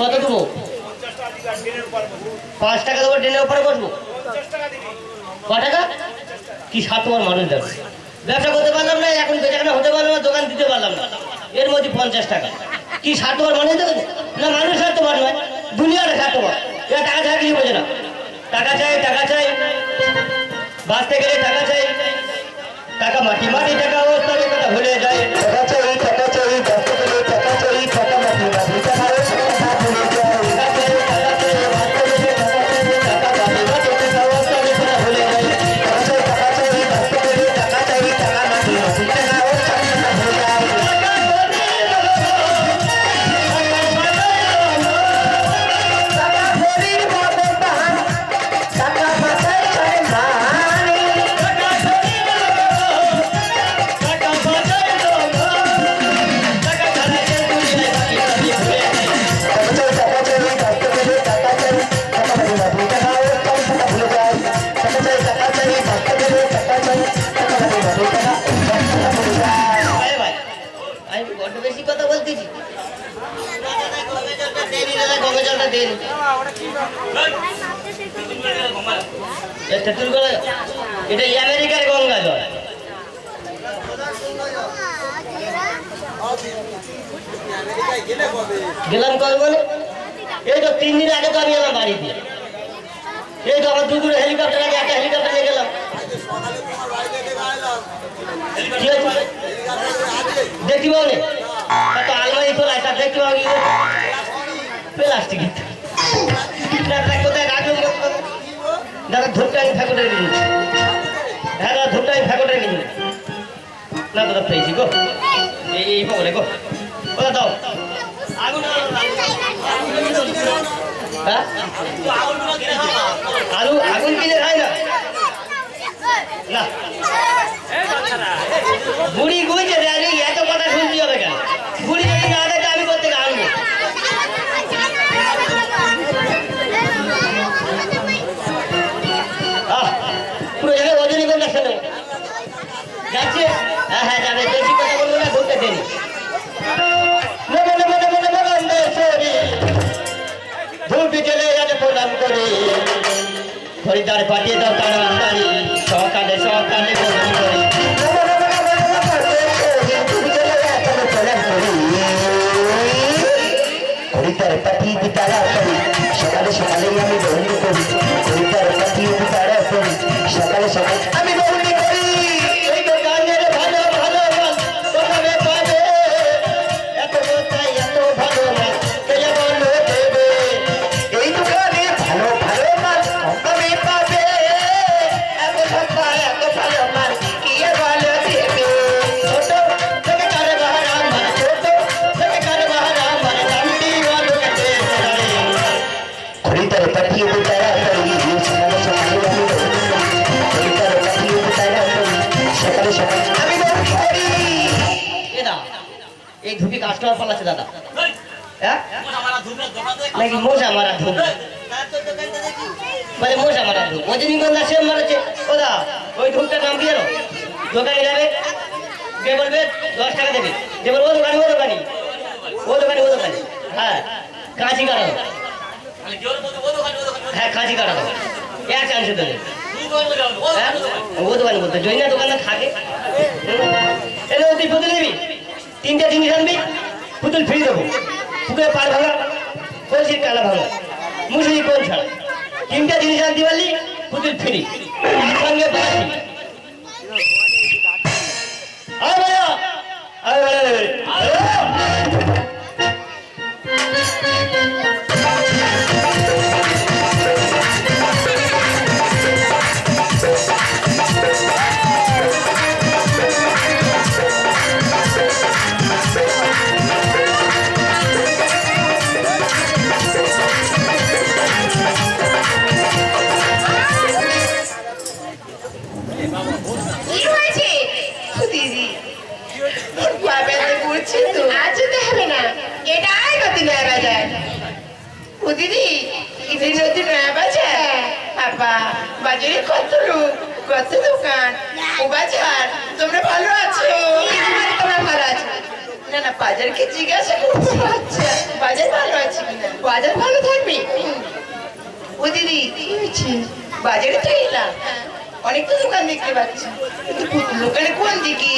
কত দেবো? পাঁচ টাকা দেবো, ট্রেনের উপরে বসবো? ক টাকা? কি সাত তোমার মানুষ দেবে ব্যবসা করতে পারলাম না, এখন বেচাকেনা হতে পারলাম না, দোকান দিতে পারলাম না। এর মধ্যে পঞ্চাশ টাকা। কি সাত তোমার মানুষ দেবে না, মানুষ সাত তোমার নয়, দুনিয়ার সাত তোমার। এরা টাকা ছাড়া কিছু বোঝে না। টাকা চাই টাকা চাই। বাঁচতে গেলে টাকা চাই। টাকা মাটি মাটি, টাকা, ও তবে কথা ভুলে যায়। এ তেঁতুল গলা এটা আমেরিকার গঙ্গা জল। গেলাম কবে বলে? এই তো তিন দিন আগে তো আমি এলাম বাড়িতে এই তো আমার দুপুরে হেলিকপ্টার আগে একটা হেলিকপ্টার নিয়ে গেলাম। কি হয়েছে? দেখতে পাও নি তো আলমারি খোলা এটা দেখতে পাও প্লাস্টিক। কোথায় রাখলাম দাদা ধূপটা আমি ফ্যাকটে রেখে হ্যাঁ দাদা ধূপটা আমি ফ্যাকটে রেখে না দাদা পেয়েছি গো। এই এই গো। ওটা দাও। আগুন হ্যাঁ? আলু আগুন কিনে খায় না? না। বুড়ি গুইছে জানি এত কথা শুনতে হবে কেন? বুড়ি যদি না দেয় আমি করতে হ্যাঁ হ্যাঁ পাঠিয়ে দাও তাড়াতাড়ি সকালে সকালে পাঠিয়ে দি তাড়াতাড়ি সকালে সকালেই আমি বহনি করি। কবিতার পাঠিয়ে দি সকালে সকালে কাস্টমার পালাচ্ছে দাদা। হ্যাঁ? নাকি মশা মারা ধূপ? মানে মশা মারা ধূপ। রজনীগন্ধা সেম মারাচ্ছে ও দা, ওই ধূপটা নাম দিয়ে দাও। দোকানে যাবে কে বলবে দশ টাকা দেবে। যে বলব, ও দোকানি ও দোকানি। ও দোকানি ও দোকানি। হ্যাঁ কাঁচি কাটানো হ্যাঁ কাঁচি কাটানো এক চান্সে দেবে? ও দোকানে বলতে জৈনা দোকানে থাকে। এলে তুই পুতুল নিবি? তিনটে জিনিস আনবি? পুতুল ফ্রি দেবো। পুকুরে পার ভাঙা কলসির কালা ভাঙা মুসুরি কোন ছাড়া তিনটা জিনিস আনতে পারলি, পুতুল ফিরি। সঙ্গে আরে ভাইয়া আয় ভাইয়া। ব্যথা করছে তো। আজ যেতে হবে না। এটাই নতুন নয়া বাজার। ও দিদি এটাই নতুন নয়া বাজার বাবা বাজারে কত লোক কত দোকান ও বাজার তোমরা ভালো আছো? তোমরা ভালো আছো। না না বাজারকে জিজ্ঞাসা করছি। আচ্ছা। বাজার ভালো আছে কিনা? বাজার ভালো থাকবে? ও দিদি কি হয়েছে? বাজারে তো এলাম। অনেক তো দোকান দেখতে পাচ্ছি। কিন্তু দোকানে কোন দিকে?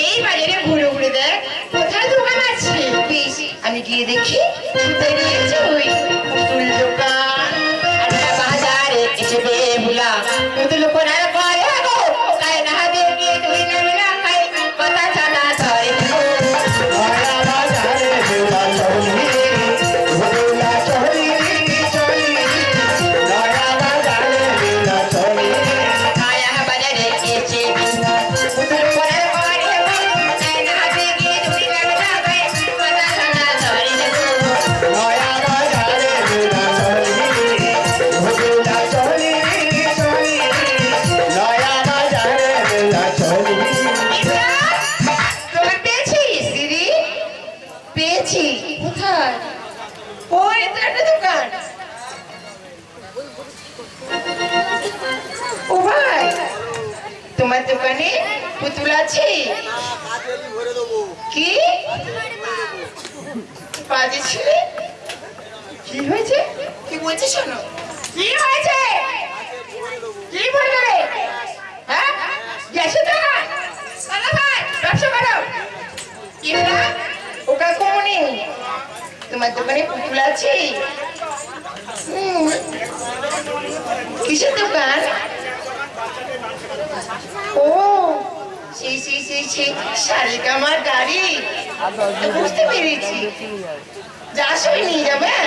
এই বাজারে ঘুরে ঘুরে দেখ কোথায় দোকান আছে? আমি গিয়ে দেখি দোকান। কি হয়েছে? কি বলছে শোনো? কি হয়েছে? কি বলবে? হ্যাঁ? গেছে তো ব্যবসা তোমার দোকানে পুতুল আছে। কিসের দোকান? ও, সেই সেই সেই সেই, শালিকামার গাড়ি। বুঝতে পেরেছি। যার সঙ্গে নিয়ে যাবেন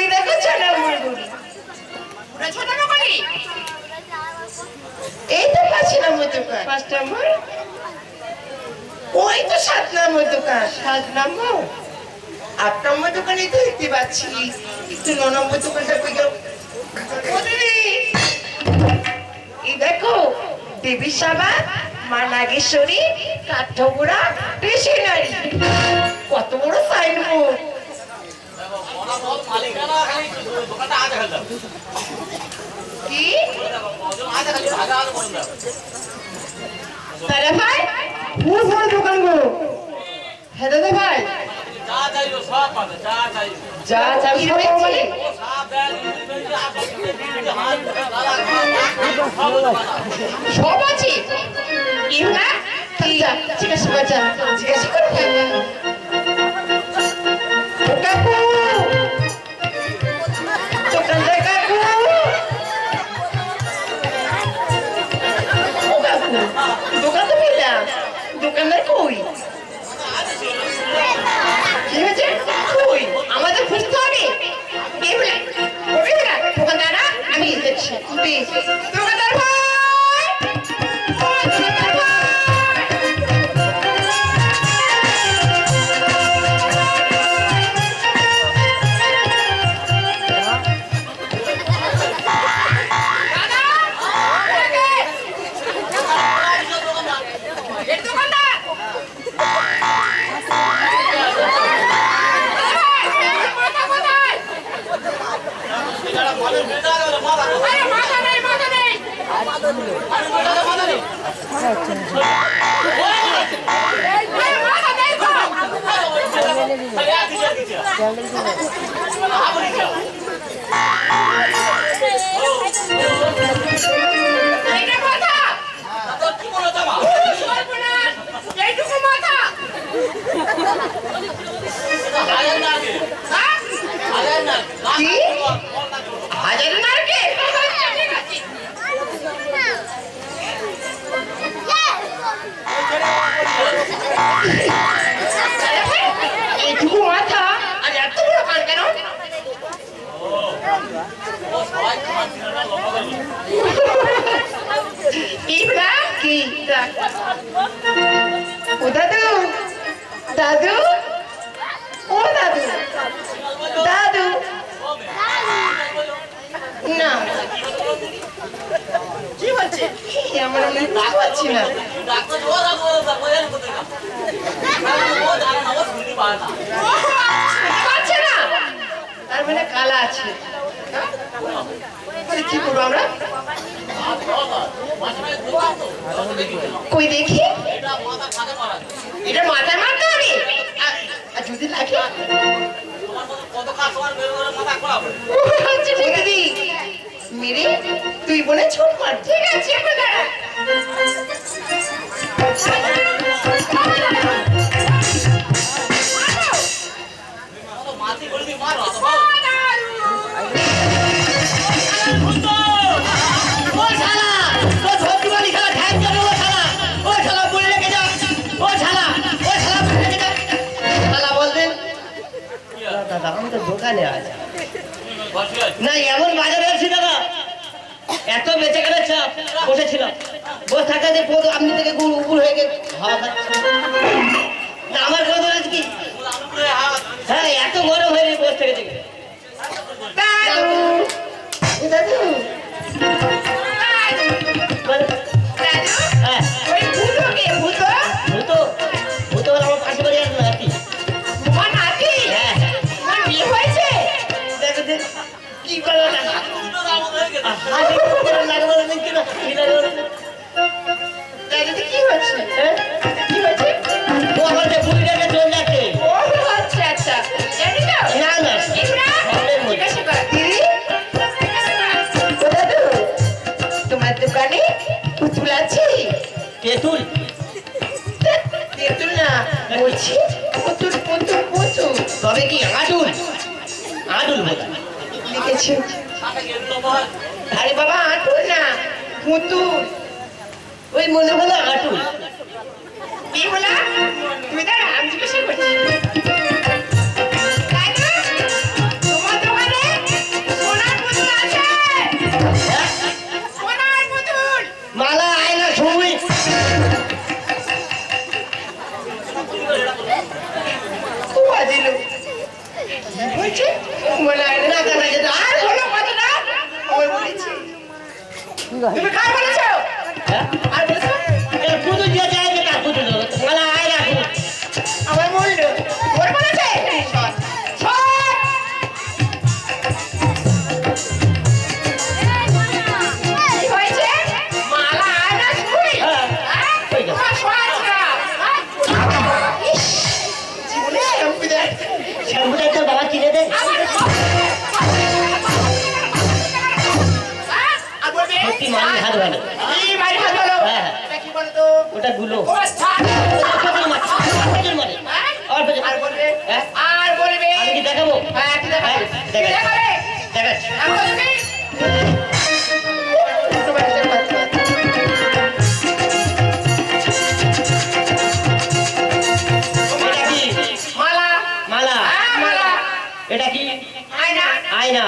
ওই দেখো ছ নম্বর গলি ওটা ছ নম্বর এই তো পাঁচ নম্বর দোকান। পাঁচ নম্বর? ওই তো সাত নম্বর দোকান। সাত নম্বর? আট নম্বর দোকানে তো দেখতে পাচ্ছি। একটু ন নম্বর দোকানটা কই গেল এই দেখো দেবী সাবা মা নাগেশ্বরী কাঠগোড়া স্টেশনারি কত বড় সাইনবোর্ড। কি? দাদা ভাই? পুরো বড় দোকান গো? হ্যাঁ দাদা ভাই। যা চাবি রয়েছে সব আছে? না কি? জিজ্ঞাসা করছে জিজ্ঞাসা করবে কই? কি হয়েছে? কই? আমাদের খুঁজতে হবে কে আমি বেশ হাজার না? ও দাদু দাদু, ও দাদু দাদু। না। কি আমার আমি বুঝতে পারছি না। না। তার মানে কালা আছে। হ্যাঁ? কি করব আমরা? কই দেখি? এটা মাথায় মারতে হবে? যদি লাগে। মেরে তুই বলে ছোট মার। ঠিক আছে দাঁড়া। দাদা আমি তো দোকানে আছে। না এমন বাজারে আছি দাদা। এত বেঁচে গেলে চাপ বসেছিলাম। বসে থাকা যে আপনি থেকে গুড় উপর হয়ে গেছে। লিখেছে। আরে বাবা, আঁটুল না, পুতুল। ওই মনে হলো আঁটুল। কি হলো তুমি দাঁড়া আমি জিজ্ঞাসা করছি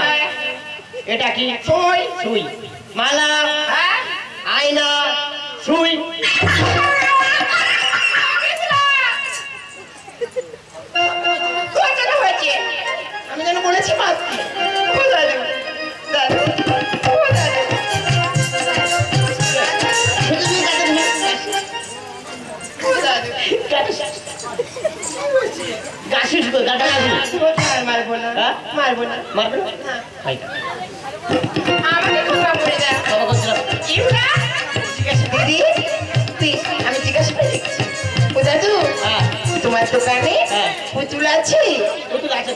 আয়না। এটা কি? সুই সুই মালা আয়না সুই আমি যেন বলেছি মাছকে ও দাদু দাদু ও দাদু ও দাদু গাছিস গো গাটা গাছিস তোমাকে আর মারবো না হ্যাঁ? মারবো? না মারবে না না আমাকে ক্ষমা করে দাও বাবা করছিলাম ইমরা! জিজ্ঞাসা দিদি? তুই আমি জিজ্ঞাসা করে দেখছি দাদু হ্যাঁ। তোমার দোকানে হ্যাঁ। পুতুল আছে? পুতুল আছে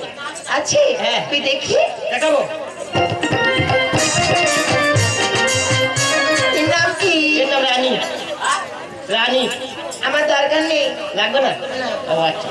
আছে? হ্যাঁ। তুই দেখি। দেখাবো। নাম কি? নাম রানী। রানী। আমার দরকার নেই। লাগবে না। ও আচ্ছা।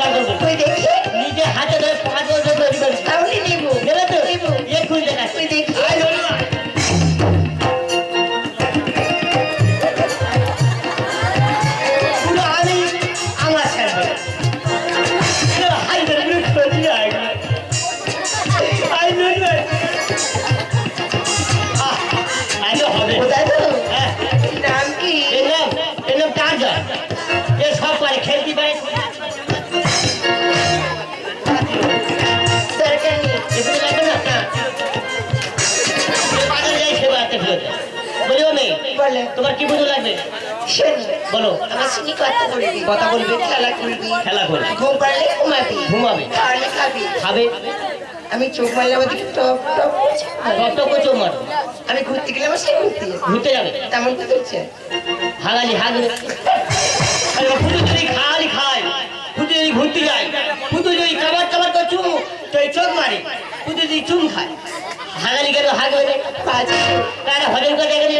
বলো। আমার সঙ্গে কথা বলবি কথা বলবে? খেলা করবি খেলা করবে? ঘুম পারলে ঘুমাবি। ঘুমাবে। খাওয়ালে খাবি। খাবে? আমি চোখ মারলে আমার দিকে টপ টপ করছে। কত কচো মার আমি ঘুরতে গেলে আমার সে ঘুরতে ঘুরতে যাবে? তেমন তো করছে হাগালি যদি খালি খায় পুজো যদি ঘুরতে যায় পুজো যদি কাবার কাবার করে চুম তো চোখ মারে। পুজো যদি চুম খায় হাগালি বাজে। তারা হজম করে গেলে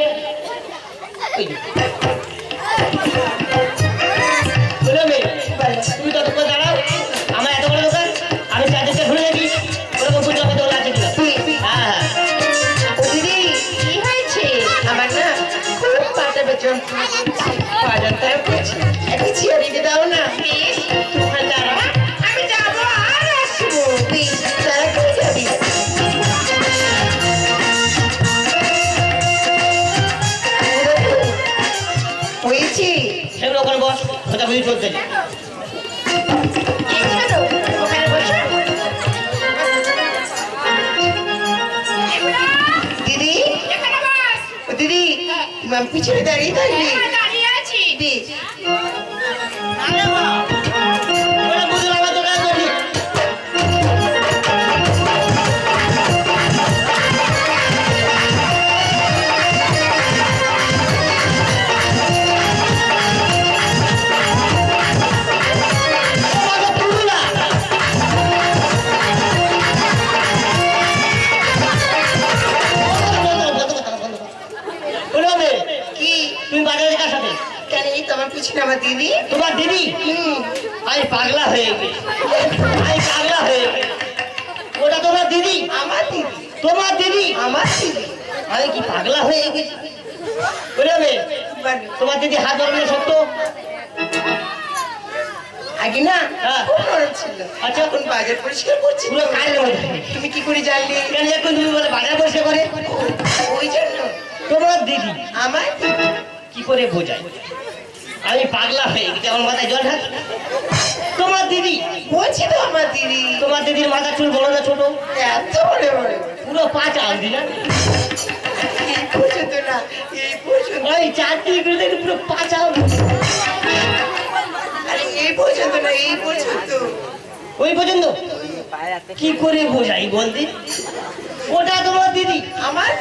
ওখানে বস ওটা মিউজিক চলছে। ওখানে বসো। দিদি দিদি পিছনে দাঁড়িয়ে থাকবি দিদি ওরা সাথে এই তোমার পিছনে আমার দিদি। তোমার দিদি? আমি পাগলা হয়ে গেছি। আমি পাগলা হয়ে গেছি। ওটা তোমার দিদি? আমার দিদি। তোমার দিদি? আমার দিদি। আমি কি পাগলা হয়ে গেছি। বলে তোমার দিদি হাত ধরবে সত্য? আগে না হ্যাঁ। ছিল। আচ্ছা। এখন বাজার পরিষ্কার করছি। পুরো কারের তুমি কি করে জানলে? কেন এখন তুমি বলে বাজার বসে করে? ওই জন্য। তোমার দিদি। আমার দিদি। কি করে বোঝায়? আমি পাগলা হয়ে গেছি আমার মাথায় জল ঢাক। তোমার দিদি বলছি তো আমার দিদি। তোমার দিদির মাথা চুল বড় না ছোট। এত বড় বড় পুরো পাঁচ আলদি না এই পর্যন্ত না এই পর্যন্ত ওই চারটি করে পুরো পাঁচ আলদি আরে এই পর্যন্ত না এই পর্যন্ত ওই পর্যন্ত? কি করে বোঝাই বলদি ওটা তোমার দিদি। আমার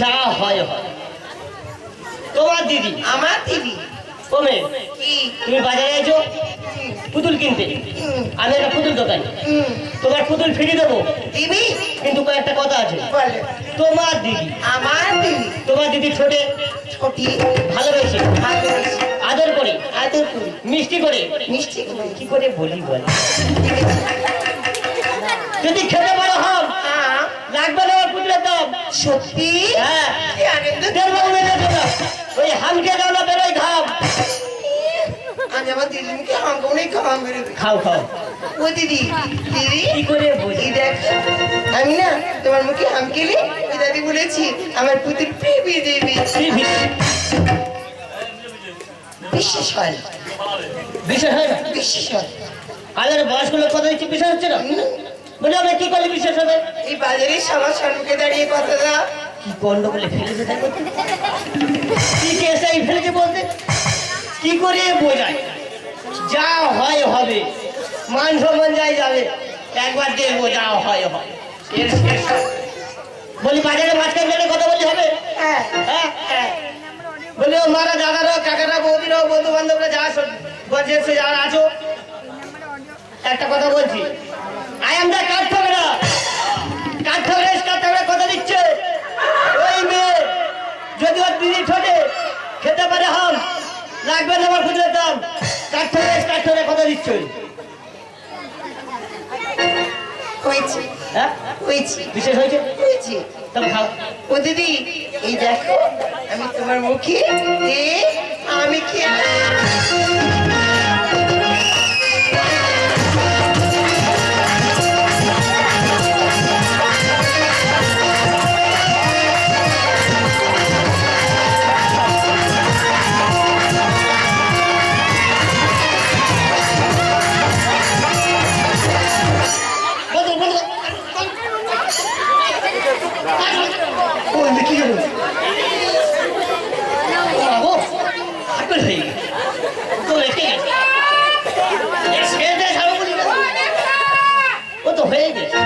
যা হয় হয়। তোমার দিদি। আমার দিদি। কমে তুমি বাজারে আছো পুতুল কিনতে। আমি একটা পুতুল দোকান। তোমার পুতুল ফিরে দেবো। দিদি? কিন্তু কয়েকটা কথা আছে। তোমার দিদি। আমার দিদি। তোমার দিদি ছোটে। ছোটি। ভালোবেসে। আদর করে। আদর করি। মিষ্টি করে। মিষ্টি করি। কি করে বলি বল? যদি খেতে পারো হাম হ্যাঁ। লাগবে না আমার পুতুলের দাম। সত্যি? হ্যাঁ। ওই হামকে দাও না বেরোয় ঘাম। আমি আমার দিদিকে অনেক। খাও খাও। ও দিদি দিদি কি করে দেখ। আমি না তোমার মুখে ওই দাদি বলেছি আমার পুতুল প্রেমে দেবে। বিশ্বাস হয় বিশ্বাস হয় বিশ্বাস হয় না। বয়স্ক লোক কথা দিচ্ছি বিশ্বাস হচ্ছে না? বলে আমরা কি করলে বিশ্বাস হবে? এই বাজারে সবার সম্মুখে দাঁড়িয়ে কথা দাও। কি গন্ডগোলে ফেলেছে বলতে? কি কেসাই ফেলেছে বলতে? কি করে বোঝায়? যা হয় হবে। মান সম্মান যাই যাবে একবার দেখব যা হয় হয় হবে। বলি বাজারে মাঝখান জন্য কথা বলি হবে? হ্যাঁ। হ্যাঁ হ্যাঁ। বলি ও মারা দাদারা কাকারা বৌদিরা বন্ধু বান্ধবরা যা গজে এসে যারা আছো। একটা কথা বলছি। আই এম দ্য কাঠঠোকরা কাঠঠোকরা কাঠঠোকরা কথা দিচ্ছে। ওই মেয়ে যদি ওর দিদি ঠোঁটে খেতে পারে হাম লাগবে না আমার দাম। কাঠঠোকরা কাঠঠোকরা কথা দিচ্ছে। হয়েছে। হ্যাঁ? হয়েছে। বিশেষ হয়েছে? হয়েছে। তবে খাও। ও দিদি এই দেখো আমি তোমার মুখে আমি খেলাম પાગલ થઈ ગઈ તો લેખી ગઈ એ સેજે સાવ બોલી ઓ તો હોય ગઈ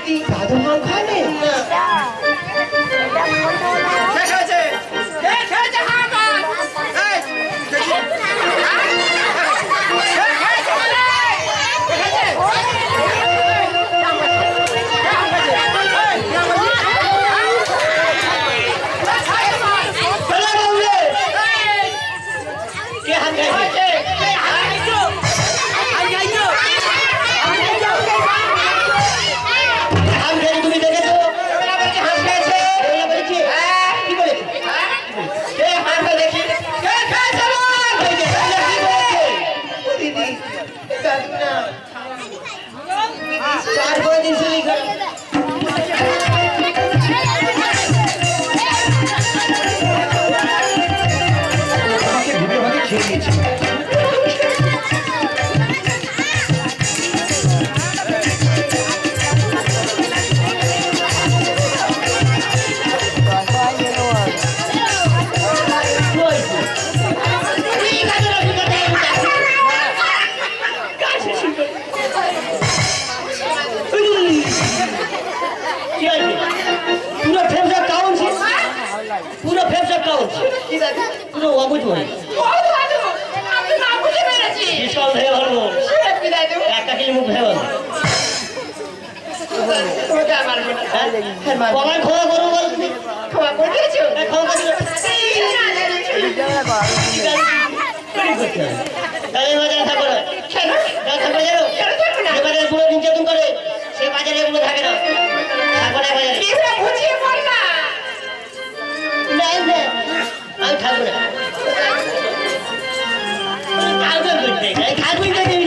地打着欢快乐。পুরো অবুঝ হয়ে বিশাল ভেবে ভালো একটা কিলি মুখ ভেবে ভালো কমায় খোয়া করো বল খোয়া করে। দিয়েছ খোয়া করে। দিয়েছ খাবে। খাবে খাবে